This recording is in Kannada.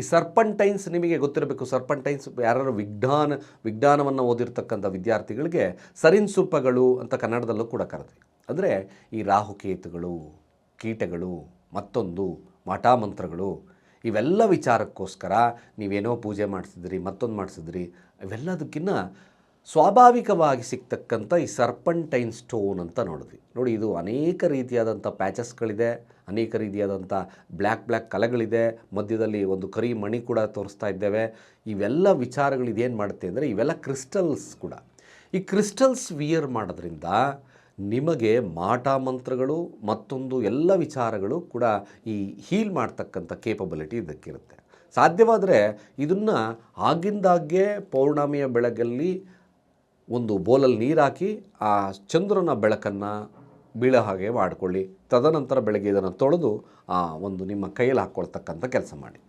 ಈ ಸರ್ಪಂಟೈನ್ಸ್ ನಿಮಗೆ ಗೊತ್ತಿರಬೇಕು. ಸರ್ಪಂಟೈನ್ಸ್ ಯಾರು ವಿಜ್ಞಾನ, ವಿಜ್ಞಾನವನ್ನು ಓದಿರ್ತಕ್ಕಂಥ ವಿದ್ಯಾರ್ಥಿಗಳಿಗೆ ಸರಿನ್ಸುಪ್ಪಗಳು ಅಂತ ಕನ್ನಡದಲ್ಲೂ ಕೂಡ ಕರೆದ್ವಿ. ಅಂದರೆ ಈ ರಾಹುಕೇತುಗಳು, ಕೀಟಗಳು, ಮತ್ತೊಂದು ಮಠಾಮಂತ್ರಗಳು, ಇವೆಲ್ಲ ವಿಚಾರಕ್ಕೋಸ್ಕರ ನೀವೇನೋ ಪೂಜೆ ಮಾಡಿಸಿದ್ರಿ, ಮತ್ತೊಂದು ಮಾಡಿಸಿದ್ರಿ ಇವೆಲ್ಲದಕ್ಕಿಂತ ಸ್ವಾಭಾವಿಕವಾಗಿ ಸಿಗ್ತಕ್ಕಂಥ ಈ ಸರ್ಪಂಟೈನ್ ಸ್ಟೋನ್ ಅಂತ ನೋಡಿದ್ವಿ. ನೋಡಿ, ಇದು ಅನೇಕ ರೀತಿಯಾದಂಥ ಪ್ಯಾಚಸ್ಗಳಿದೆ, ಅನೇಕ ರೀತಿಯಾದಂಥ ಬ್ಲ್ಯಾಕ್ ಬ್ಲ್ಯಾಕ್ ಕಲೆಗಳಿದೆ, ಮಧ್ಯದಲ್ಲಿ ಒಂದು ಕರಿ ಮಣಿ ಕೂಡ ತೋರಿಸ್ತಾ ಇದ್ದೇವೆ. ಇವೆಲ್ಲ ವಿಚಾರಗಳು ಇದೇನು ಮಾಡುತ್ತೆ ಅಂದರೆ, ಇವೆಲ್ಲ ಕ್ರಿಸ್ಟಲ್ಸ್ ಕೂಡ. ಈ ಕ್ರಿಸ್ಟಲ್ಸ್ ವಿಯರ್ ಮಾಡೋದ್ರಿಂದ ನಿಮಗೆ ಮಾಟ ಮಂತ್ರಗಳು ಮತ್ತೊಂದು ಎಲ್ಲ ವಿಚಾರಗಳು ಕೂಡ ಈ ಹೀಲ್ ಮಾಡ್ತಕ್ಕಂಥ ಕೇಪಬಿಲಿಟಿ ಇದಕ್ಕಿರುತ್ತೆ. ಸಾಧ್ಯವಾದರೆ ಇದನ್ನು ಆಗಿಂದಾಗ್ಗೆ ಪೌರ್ಣಮಿಯ ಬೆಳಗಲ್ಲಿ ಒಂದು ಬೋಲಲ್ಲಿ ನೀರು ಹಾಕಿ ಆ ಚಂದ್ರನ ಬೆಳಕನ್ನು ಬೀಳೋ ಹಾಗೆ ಮಾಡಿಕೊಳ್ಳಿ. ತದನಂತರ ಬೆಳಗ್ಗೆ ಇದನ್ನು ತೊಳೆದು ಆ ಒಂದು ನಿಮ್ಮ ಕೈಯಲ್ಲಿ ಹಾಕ್ಕೊಳ್ತಕ್ಕಂಥ ಕೆಲಸ ಮಾಡಿ.